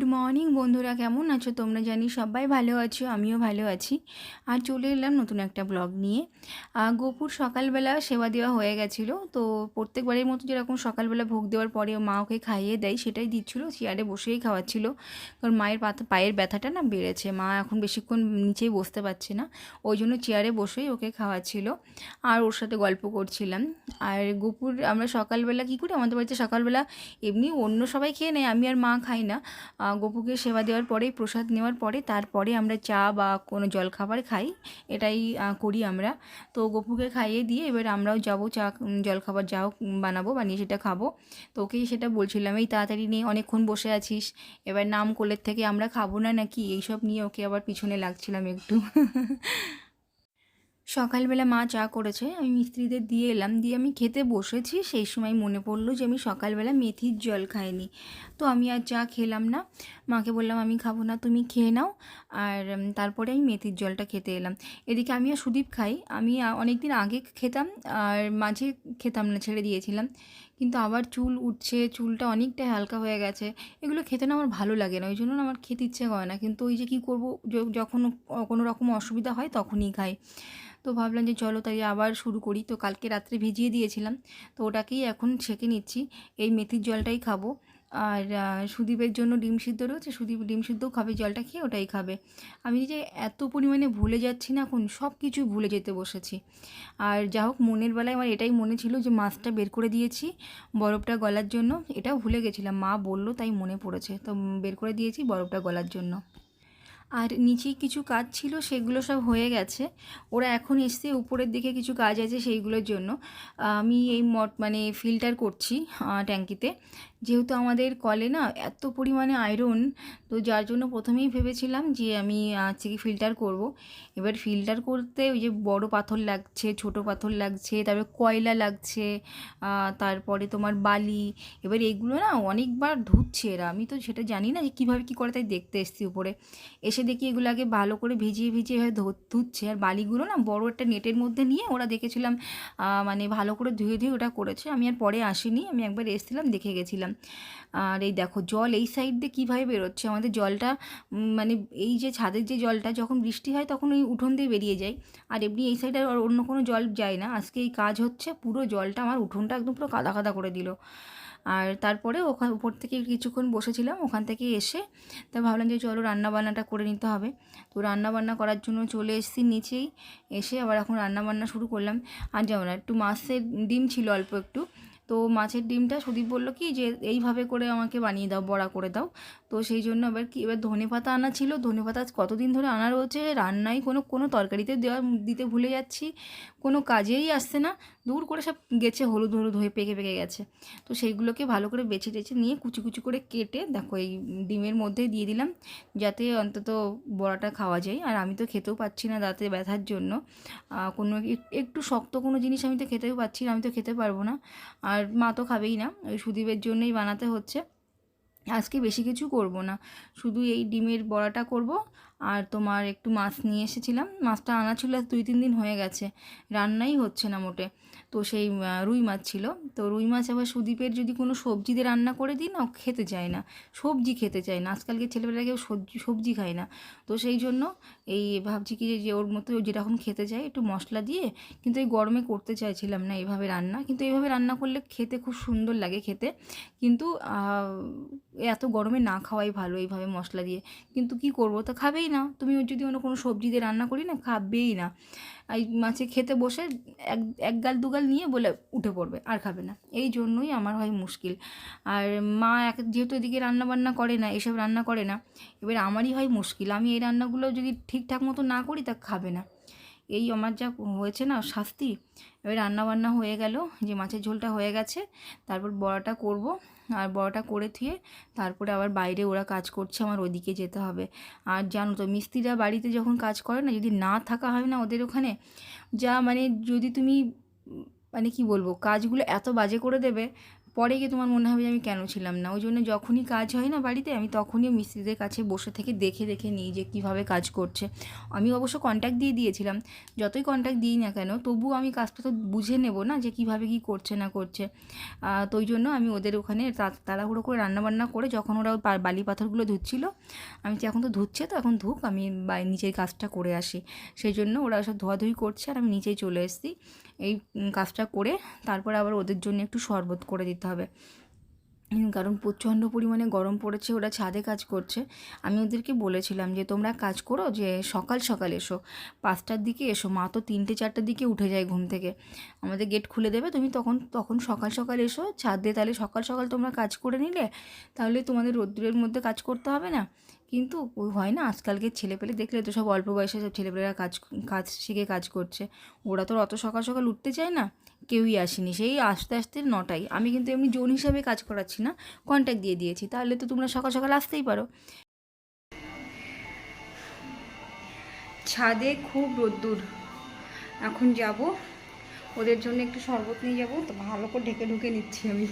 Good morning বন্ধুরা, কেমন আছো তোমরা? জানি সবাই ভালো আছো, আমিও ভালো আছি। আর চলে এলাম নতুন একটা ব্লগ নিয়ে। গোপুর সকালবেলা সেবা দেওয়া হয়ে গেছিল, তো প্রত্যেকবারের মতো যেরকম সকালবেলা ভোগ দেওয়ার পরে মা ওকে খাইয়ে দেয়, সেটাই দিচ্ছিল, চেয়ারে বসেই খাওয়াচ্ছিল। কারণ মায়ের পায়ের ব্যথাটা না বেড়েছে, মা এখন বেশিক্ষণ নিচেই বসতে পারছে না, ওই জন্য চেয়ারে বসেই ওকে খাওয়াচ্ছিল। আর ওর সাথে গল্প করছিলাম। আর গোপুর, আমরা সকালবেলা কী করি? আমাদের বাড়িতে সকালবেলা এমনি অন্য সবাই খেয়ে নেয়, আমি আর মা খাই না। গপুকে সেবা দেওয়ার পরে প্রসাদ নেওয়ার পরে তারপরে আমরা চা বা কোনো জলখাবার খাই। এটাই করি আমরা। তো গপুকে খাইয়ে দিয়ে এবার আমরাও যাব চা জলখাবার যাও উম, বানাবো বানিয়ে সেটা খাব। তো ওকেই সেটা বলছিলাম এই তাড়াতাড়ি নিয়ে অনেকক্ষণ বসে আছিস। এবার নাম কোলের থেকে আমরা খাব না নাকি? এইসব নিয়ে ওকে আবার পিছনে লাগছিলাম একটু। সকালবেলা মা চা করেছে, আমি মিস্ত্রিদের দিয়ে এলাম, দিয়ে আমি খেতে বসেছি। সেই সময় মনে পড়ল যে আমি সকালবেলা মেথির জল খাইনি। তো আমি আর চা খেলাম না মাকে বললাম, আমি খাব না, তুমি খেয়ে নাও। আর তারপরে আমি মেথির জলটা খেতে এলাম। এদিকে আমি আর সুদীপ খাই। আমি অনেক দিন আগে খেতাম, আর মাঝে খেতাম না, ছেড়ে দিয়েছিলাম। কিন্তু আবার চুল উঠছে, চুলটা অনেকটা হালকা হয়ে গেছে। এগুলো খেতে না আমার ভালো লাগে না, ওই জন্য আমার খেতে ইচ্ছে করে না। কিন্তু ওই যে কী করব যখন কোনো রকম অসুবিধা হয় তখনই খাই। তো ভাবলাম যে চলো তাই আবার শুরু করি। তো কালকে রাত্রে ভিজিয়ে দিয়েছিলাম। তো ওটাকেই এখন ছেঁকে নিচ্ছি। এই মেথির জলটাই খাব। আর সুদীপের জন্য ডিম সিদ্ধ রয়েছে, সুদীপ ডিম সিদ্ধও খাবে, জলটা খেয়ে ওটাই খাবে। আমি যে এত পরিমাণে ভুলে যাচ্ছি না এখন, সব কিছু ভুলে যেতে বসেছি। আর যা হোক, মনের বেলায় আমার এটাই মনে ছিল যে মাছটা বের করে দিয়েছি, বরফটা গলার জন্য। এটাও ভুলে গেছিলাম, মা বলল তাই মনে পড়েছে, তো বের করে দিয়েছি বরফটা গলার জন্য। আর নিচেই কিছু কাজ ছিল, সেগুলো সব হয়ে গেছে। ওরা এখন এসছে, উপরের দিকে কিছু কাজ আছে সেইগুলোর জন্য। আমি এই মট মানে ফিল্টার করছি ট্যাঙ্কিতে। যেহেতু আমাদের কলে না এত পরিমাণে আয়রন তো যার জন্য প্রথমেই ভেবেছিলাম যে আমি আজকে ফিল্টার করব। এবার ফিল্টার করতে ওই যে বড় পাথর লাগছে, ছোট পাথর লাগছে, তারপরে কয়লা লাগছে তারপরে তোমার বালি, এবার এগুলো না অনেকবার ধুচ্ছে এরা। আমি তো সেটা জানি না যে কীভাবে কী করে তাই দেখতে এসছি উপরে। এসে দেখি এগুলো আগে ভালো করে ভিজিয়ে ভিজিয়ে ধুচ্ছে। আর বালিগুলো না বড় একটা নেটের মধ্যে নিয়ে ওরা দেখেছিলাম মানে ভালো করে ধুয়ে ধুয়ে ওটা করেছে। আমি আর পরে আসিনি, আমি একবার এসেছিলাম, দেখে গেছিলাম। আর এই দেখো, জল এই সাইড দিয়ে কীভাবে বেরোচ্ছে? আমাদের জলটা মানে এই যে ছাদের যে জলটা, যখন বৃষ্টি হয় তখন ওই উঠোন দিয়ে বেরিয়ে যায়। আর এমনি এই সাইডে আর অন্য কোনো জল যায় না। আজকে এই কাজ হচ্ছে পুরো জলটা, আমার উঠোনটা একদম পুরো কাদা কাদা করে দিল। আর তারপরে ওখান, উপর থেকে কিছুক্ষণ বসেছিলাম, ওখান থেকে এসে তা ভাবলাম যে চলো রান্নাবান্নাটা করে নিতে হবে। তো রান্নাবান্না করার জন্য চলে এসেছি নিচেই, এসে আবার এখন রান্নাবান্না শুরু করলাম। আর যেমন একটু মাছের ডিম ছিল অল্প একটু। তো মাছের ডিমটা সুদীপ বলল, কি যে এইভাবে করে আমাকে বানিয়ে দাও, বড়া করে দাও। তো সেই জন্য এবার কি, এবার ধনে পাতা আনা ছিল। ধনে পাতা কতদিন ধরে আনা রয়েছে রান্নায় কোনো কোনো তরকারিতে দেওয়া, দিতে ভুলে যাচ্ছি। কোনো কাজেই আসছে না। দূর করে সব গেছে, হলুদ হলুদ হয়ে পেকে পেকে গেছে। তো সেইগুলোকে ভালো করে বেছে টেছে নিয়ে কুচি কুচি করে কেটে দেখো এই ডিমের মধ্যে দিয়ে দিলাম, যাতে অন্তত বড়াটা খাওয়া যায়। আর আমি তো খেতেও পাচ্ছি না দাঁতে ব্যথার জন্য। কোনো এক- একটু শক্ত কোনো জিনিস আমি তো খেতেও পাচ্ছি না, আমি তো খেতে পারব না। আর মা তো খাবেই না, ওই সুদীপের জন্যই বানাতে হচ্ছে। আজকে বেশি কিছু করব না, শুধু এই ডিমের বড়াটা করব আর তোমার একটু মাছ নিয়ে এসেছিলাম। মাছটা আনা ছিল, দুই তিন দিন হয়ে গেছে। রান্নাই হচ্ছে না মোটে। তো সেই রুই মাছ ছিল। তো রুই মাছ আবার সুদীপের যদি কোনো সবজি দিয়ে রান্না করে দিই না খেতে চায় না। সবজি খেতে চায় না। আজকালকে ছেলেবেলা কেউ সবজি সবজি খায় না। তো সেই জন্য এই ভাবছি কি যে ওর মতো যেরকম খেতে চায়, একটু মশলা দিয়ে। কিন্তু এই গরমে করতে চাইছিলাম না এইভাবে রান্না। কিন্তু এইভাবে রান্না করলে খেতে খুব সুন্দর লাগে খেতে। কিন্তু এত গরমে না খাওয়াই ভালো এইভাবে মশলা দিয়ে। কিন্তু কি করব? তো খাবেই না, তুমি যদি অন্য কোনো সবজি দিয়ে রান্না করি না, খাবেই না। এই মাছে খেতে বসে এক এক গাল দুগাল নিয়ে বলে উঠে পড়বে, আর খাবে না। এই জন্যই আমার হয় মুশকিল। আর মা এক, যেহেতু এদিকে রান্না বান্না করে না, এসব রান্না করে না, এবার আমারই হয় মুশকিল। আমি এই রান্নাগুলো যদি ঠিকঠাক মতো না করি, তা খাবে না। এই আমার যা হয়েছে না শাস্তি, এবার রান্না বান্না হয়ে গেল, যে মাছের ঝোলটা হয়ে গেছে, তারপর বড়াটা করব, আর বড়াটা করে থুয়ে তারপরে আবার বাইরে ওরা কাজ করছে, আমার ওদিকে যেতে হবে। আর জানো তো, মিস্ত্রিরা বাড়িতে যখন কাজ করে না, যদি না থাকা হয় না ওদের ওখানে, যা মানে যদি তুমি মানে কি বলব, কাজগুলো এত বাজে করে দেবে পরে গিয়ে তোমার মনে হবে যে আমি কেন ছিলাম না। ওই জন্য যখনই কাজ হয় না বাড়িতে, আমি তখনই মিস্ত্রিদের কাছে বসে থেকে দেখে দেখে নিই যে কীভাবে কাজ করছে। আমি অবশ্য কন্ট্যাক্ট দিয়ে দিয়েছিলাম। যতই কন্ট্যাক্ট দিই না কেন তবুও আমি কাজটা তো বুঝে নেব না যে কীভাবে কী করছে না করছে। তো ওই জন্য আমি ওদের ওখানে তাড়াহুড়ো করে রান্নাবান্না করে যখন ওরা বালি পাথরগুলো ধুচ্ছিল, আমি তো এখন তো ধুচ্ছে তো এখন ধুক, আমি নিচের কাজটা করে আসি। সেই জন্য ওরা সব ধোয়াধুয়ি করছে আর আমি নিচেই চলে এসেছি। এই কাজটা করে তারপরে আবার ওদের জন্য একটু শরবত করে দিতে হবে। কারণ প্রচণ্ড পরিমাণে গরম পড়েছে, ওরা ছাদে কাজ করছে। আমি ওদেরকে বলেছিলাম যে, তোমরা কাজ করো যে, সকাল সকাল এসো, পাঁচটার দিকে এসো, মা তো তিনটে চারটার দিকে উঠে যায় ঘুম থেকে। আমাদের গেট খুলে দেবে, তুমি তখন তখন সকাল সকাল এসো, ছাদে তাহলে সকাল সকাল তোমরা কাজ করে নিলে, তাহলে তোমাদের রোদ্দুরের মধ্যে কাজ করতে হবে না। কিন্তু হয় না, আজকালকে ছেলেপেলে দেখলে তো সব অল্প বয়সে সব ছেলেপেলেরা কাজ কাজ, শিখে কাজ করছে। ওরা তো অত সকাল সকাল উঠতে চায় না। কেউই আসেনি, সেই আস্তে আস্তে নটাই আমি কিন্তু এমনি জোন হিসাবে কাজ করাচ্ছি না কন্ট্যাক্ট দিয়ে দিয়েছি। তাহলে তো তোমরা সকাল সকাল আসতেই পারো। ছাদে খুব রোদ্দুর। এখন যাব, ওদের জন্য একটু শরবত নিয়ে যাব, তো ভালো করে ঢেকে ঢুকে নিচ্ছি আমি।